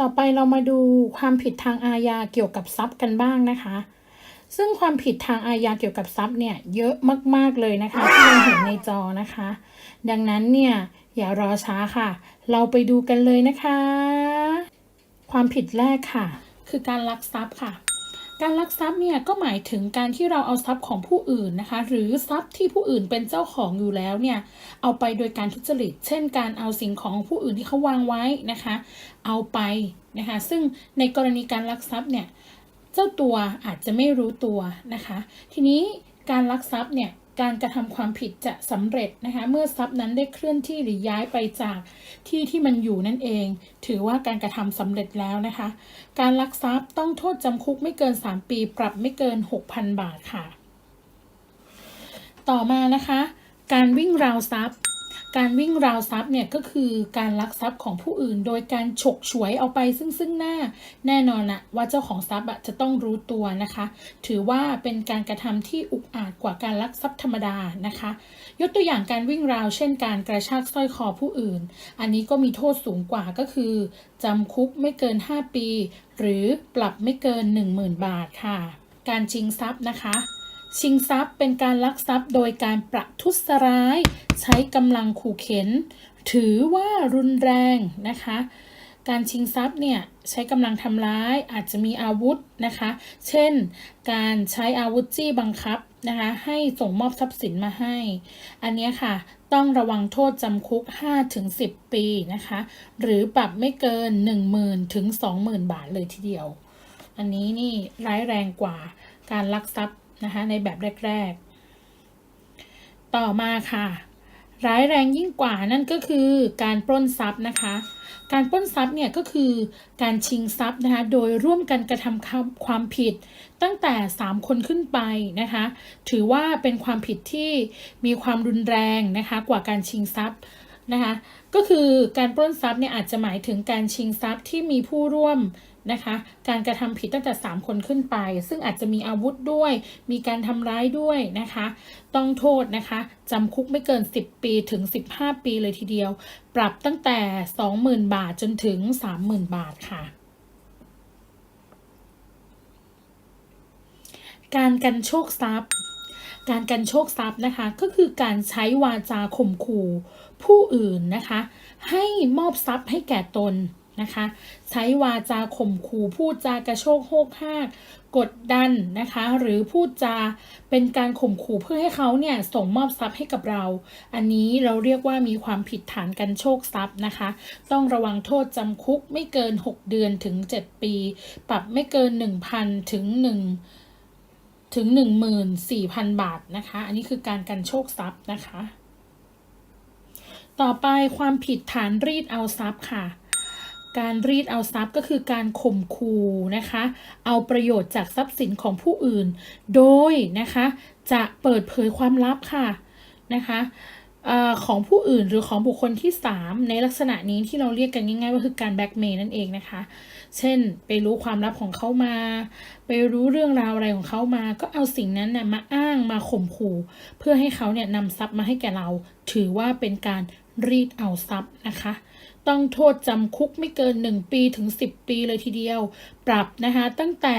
ต่อไปเรามาดูความผิดทางอาญาเกี่ยวกับทรัพย์กันบ้างนะคะ ซึ่งความผิดทางอาญาเกี่ยวกับทรัพย์เนี่ยเยอะมาก ๆเลยนะคะที่เราเห็นในจอนะคะ ดังนั้นเนี่ยอย่ารอช้าค่ะ เราไปดูกันเลยนะคะ ความผิดแรกค่ะ คือการลักทรัพย์ค่ะ การลักทรัพย์เนี่ยก็หมายถึงการที่เราเอาทรัพย์ของผู้อื่นนะคะ หรือทรัพย์ที่ผู้อื่นเป็นเจ้าของอยู่แล้วเนี่ยเอาไปโดยการทุจริต เช่น การเอาสิ่งของผู้อื่นที่เขาวางไว้นะคะ เอาไปนะคะ ซึ่งในกรณีการลักทรัพย์เนี่ยเจ้าตัวอาจจะไม่รู้ตัวนะคะ ทีนี้การลักทรัพย์เนี่ย การกระทำความผิดจะสำเร็จนะคะเมื่อทรัพย์นั้นได้เคลื่อนที่หรือย้ายไปจากที่ที่มันอยู่นั่นเอง ถือว่าการกระทำสำเร็จแล้วนะคะ การลักทรัพย์ต้องโทษจำคุกไม่เกิน 3 ปี ปรับไม่เกิน 6,000 บาทค่ะ ต่อมานะคะ การวิ่งราวทรัพย์ การวิ่งราวทรัพย์เนี่ยก็คือการลักทรัพย์ของผู้อื่น โดยการฉกฉวยเอาไปซึ่งซึ่งหน้าแน่นอนนะว่าเจ้าของทรัพย์อะจะต้องรู้ตัวนะคะ ถือว่าเป็นการกระทำที่อุกอาจกว่าการลักทรัพย์ธรรมดานะคะ ยกตัวอย่างการวิ่งราว เช่น การกระชากสร้อยคอผู้อื่น อันนี้ก็มีโทษสูงกว่าก็คือจำคุกไม่เกิน 5 ปี หรือปรับไม่เกิน 10,000 บาทค่ะ การชิงทรัพย์นะคะ ชิงทรัพย์เป็นการลักทรัพย์โดยการประทุษร้าย ใช้กำลังขู่เข็น ถือว่ารุนแรงนะคะ การชิงทรัพย์เนี่ยใช้กำลังทำร้ายอาจจะมีอาวุธนะคะ เช่น การใช้อาวุธจี้บังคับนะคะให้ส่งมอบทรัพย์สินมาให้ อันนี้ค่ะ ต้องระวังโทษจำคุก 5-10 ปีนะคะ หรือปรับไม่เกิน 10,000ถึง20,000 บาทเลยทีเดียว อันนี้นี่ร้ายแรงกว่าการลักทรัพย์ นะคะในแบบแรก ๆ ต่อมาค่ะ ร้ายแรงยิ่งกว่านั่นก็คือการปล้นทรัพย์นะคะ การปล้นทรัพย์เนี่ยก็คือการชิงทรัพย์นะคะโดยร่วมกันกระทำความผิด ตั้งแต่ 3 คนขึ้นไปนะคะ ถือว่าเป็นความผิดที่มีความรุนแรงนะคะกว่าการชิงทรัพย์นะคะก็คือการปล้นทรัพย์เนี่ยอาจจะหมายถึงการชิงทรัพย์ที่มีผู้ร่วม นะคะ การกระทำผิดตั้งแต่ 3 คนขึ้นไป ซึ่งอาจจะมีอาวุธด้วย มีการทำร้ายด้วยนะคะ ต้องโทษนะคะจำคุกไม่เกิน 10 ปีถึง 15 ปีเลยทีเดียว ปรับตั้งแต่ 20,000 บาทจนถึง 30,000 บาทค่ะการกันโชคทรัพย์ การกันโชคทรัพย์นะคะ ก็คือการใช้วาจาข่มขู่ผู้อื่นนะคะ ให้มอบทรัพย์ให้แก่ตน นะคะ ใช้วาจาข่มขู่พูดจากระโชกโฮกฮากกดดันนะคะ หรือพูดจาเป็นการข่มขู่เพื่อให้เขาเนี่ยส่งมอบทรัพย์ให้กับเรา อันนี้เราเรียกว่ามีความผิดฐานกันโชคทรัพย์นะคะ ต้องระวังโทษจำคุกไม่เกิน 6 เดือนถึง 7 ปี ปรับไม่เกิน 1,000 ถึง 1 ถึง 14,000 บาทนะคะ อันนี้คือการกันโชคทรัพย์นะคะ ต่อไปความผิดฐานรีดเอาทรัพย์ค่ะ การรีดเอาทรัพย์ก็คือการข่มขู่นะคะ เอาประโยชน์จากทรัพย์สินของผู้อื่น โดยนะคะจะเปิดเผยความลับค่ะนะคะออของผู้อื่นหรือของบุคคลที่ 3 ในลักษณะนี้ที่เราเรียกกันง่ายๆว่าคือการแบ็กเมย์นั่นเองนะคะ เช่นไปรู้ความลับของเขามา ไปรู้เรื่องราวอะไรของเขามา ก็เอาสิ่งนั้นนะมาอ้างมาข่มขู่ เพื่อให้เขาเนี่ยนำทรัพย์มาให้แก่เรา ถือว่าเป็นการรีดเอาทรัพย์นะคะ ต้องโทษจำคุกไม่เกิน 1 ปีถึง 10 ปีเลยทีเดียว ปรับนะคะตั้งแต่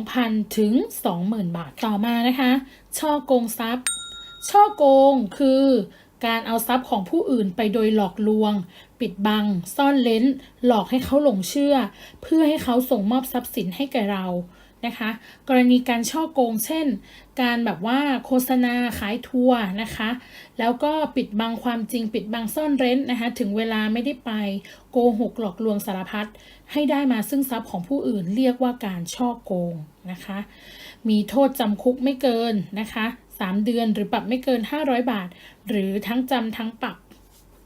2,000 ถึง 20,000 บาทต่อมานะคะช่อโกงทรัพย์ ช่อโกงคือการเอาทรัพย์ของผู้อื่นไปโดยหลอกลวง ปิดบัง ซ่อนเล้น หลอกให้เขาหลงเชื่อ เพื่อให้เขาส่งมอบทรัพย์สินให้แก่เรา นะคะ กรณีการช่อโกงเช่น การแบบว่าโฆษณาขายทัวร์นะคะ แล้วก็ปิดบังความจริงปิดบังซ่อนเร้นนะคะ ถึงเวลาไม่ได้ไปโกหกหลอกลวงสารพัดให้ได้มาซึ่งทรัพย์ของผู้อื่นเรียกว่าการช่อโกงนะคะ มีโทษจำคุกไม่เกินนะคะ 3 เดือนหรือปรับไม่เกิน 500 บาท หรือทั้งจำทั้งปรับ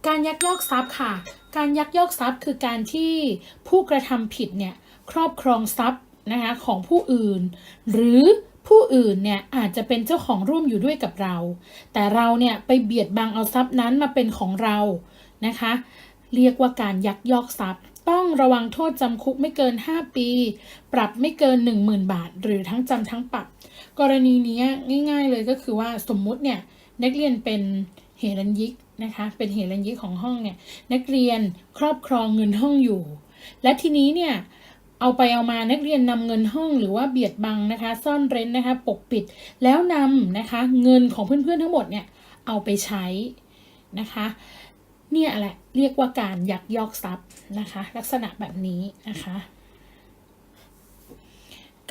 การยักยอกทรัพย์ค่ะ การยักยอกทรัพย์คือการที่ผู้กระทำผิดเนี่ยครอบครองทรัพย์ นะคะของผู้อื่น หรือผู้อื่นเนี่ยอาจจะเป็นเจ้าของร่วมอยู่ด้วยกับเรา แต่เราเนี่ยไปเบียดบังเอาทรัพย์นั้นมาเป็นของเรานะคะ เรียกว่าการยักยอกทรัพย์ ต้องระวังโทษจำคุกไม่เกิน 5 ปี ปรับไม่เกิน 10,000 บาท หรือทั้งจำทั้งปรับ กรณีนี้ง่าย ๆ เลยก็คือว่าสมมุติเนี่ยนักเรียนเป็นเฮรัญยิกนะคะเป็นเฮรัญยิกของห้องเนี่ยนักเรียนครอบครองเงินห้องอยู่ และทีนี้เนี่ย เอาไปเอามานักเรียนนำเงินห้องหรือว่าเบียดบังนะคะ ซ่อนเร้นนะคะ ปกปิดแล้วนำนะคะ เงินของเพื่อนๆทั้งหมดเนี่ยเอาไปใช้นะคะ เนี่ยแหละเรียกว่าการยักยอกทรัพย์นะคะ ลักษณะแบบนี้นะคะ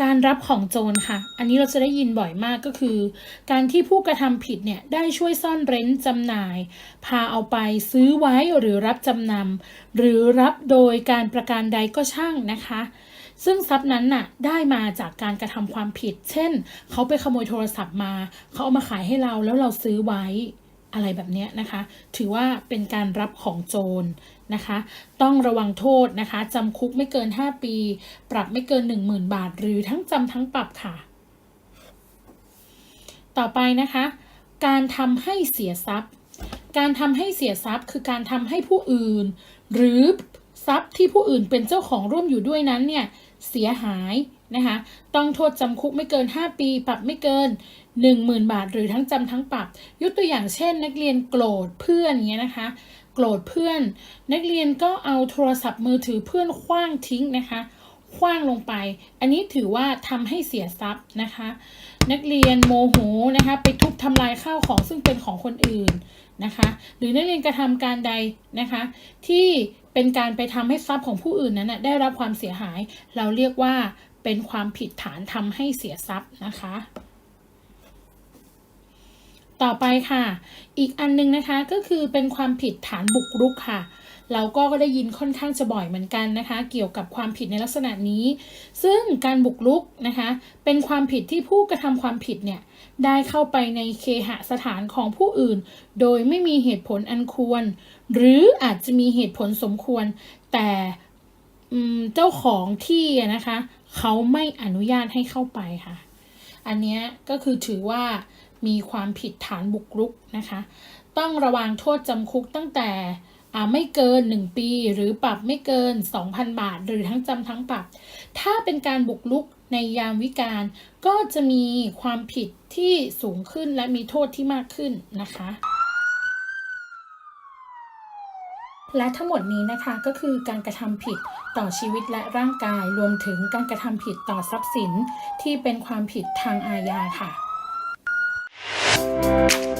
การรับของโจรค่ะ อันนี้เราจะได้ยินบ่อยมากก็คือ การที่ผู้กระทำผิดเนี่ยได้ช่วยซ่อนเร้นจำหน่าย พาเอาไปซื้อไว้หรือรับจำนำหรือรับโดยการประการใดก็ช่างนะคะ ซึ่งทรัพย์นั้นน่ะได้มาจากการกระทำความผิด เช่น เขาไปขโมยโทรศัพท์มา เขาเอามาขายให้เราแล้วเราซื้อไว้อะไรแบบเนี้ยนะคะ ถือว่าเป็นการรับของโจร นะคะ ต้องระวังโทษนะคะจำคุกไม่เกิน 5 ปี ปรับไม่เกิน 10,000 บาท หรือทั้งจำทั้งปรับค่ะ ต่อไปนะคะ การทำให้เสียทรัพย์ การทำให้เสียทรัพย์ คือการทำให้ผู้อื่น หรือทรัพย์ที่ผู้อื่นเป็นเจ้าของร่วมอยู่ด้วยนั้นเนี่ยเสียหายนะคะ ต้องโทษจำคุกไม่เกิน 5 ปี ปรับไม่เกิน 10,000 บาท หรือทั้งจำทั้งปรับ ยกตัวอย่างเช่น นักเรียนโกรธเพื่อนเงี้ยนะคะ โกรธเพื่อน นักเรียนก็เอาโทรศัพท์มือถือเพื่อนคว้างทิ้งนะคะคว้างลงไป อันนี้ถือว่าทำให้เสียทรัพย์นะคะ นักเรียนโมโหนะคะ ไปทุบทำลายข้าวของซึ่งเป็นของคนอื่นนะคะ หรือนักเรียนกระทำการใดนะคะ ที่เป็นการไปทำให้ทรัพย์ของผู้อื่นนั้นนะได้รับความเสียหาย เราเรียกว่าเป็นความผิดฐานทำให้เสียทรัพย์นะคะ ต่อไปค่ะ อีกอันนึงนะคะก็คือเป็นความผิดฐานบุกรุกค่ะ เราก็ได้ยินค่อนข้างจะบ่อยเหมือนกันนะคะ เกี่ยวกับความผิดในลักษณะนี้ ซึ่งการบุกรุกนะคะ เป็นความผิดที่ผู้กระทำความผิดเนี่ยได้เข้าไปในเคหสถานของผู้อื่น โดยไม่มีเหตุผลอันควร หรืออาจจะมีเหตุผลสมควร แต่เจ้าของที่นะคะ เขาไม่อนุญาตให้เข้าไปค่ะ อันนี้ก็คือถือว่า มีความผิดฐานบุกรุกนะคะ ต้องระวังโทษจำคุกตั้งแต่ไม่เกิน 1 ปี หรือปรับไม่เกิน 2,000 บาท หรือทั้งจำทั้งปรับ ถ้าเป็นการบุกรุกในยามวิการ ก็จะมีความผิดที่สูงขึ้นและมีโทษที่มากขึ้นนะคะ และทั้งหมดนี้นะคะก็คือการกระทำผิดต่อชีวิตและร่างกายรวมถึงการกระทำผิดต่อทรัพย์สินที่เป็นความผิดทางอาญาค่ะ Thank you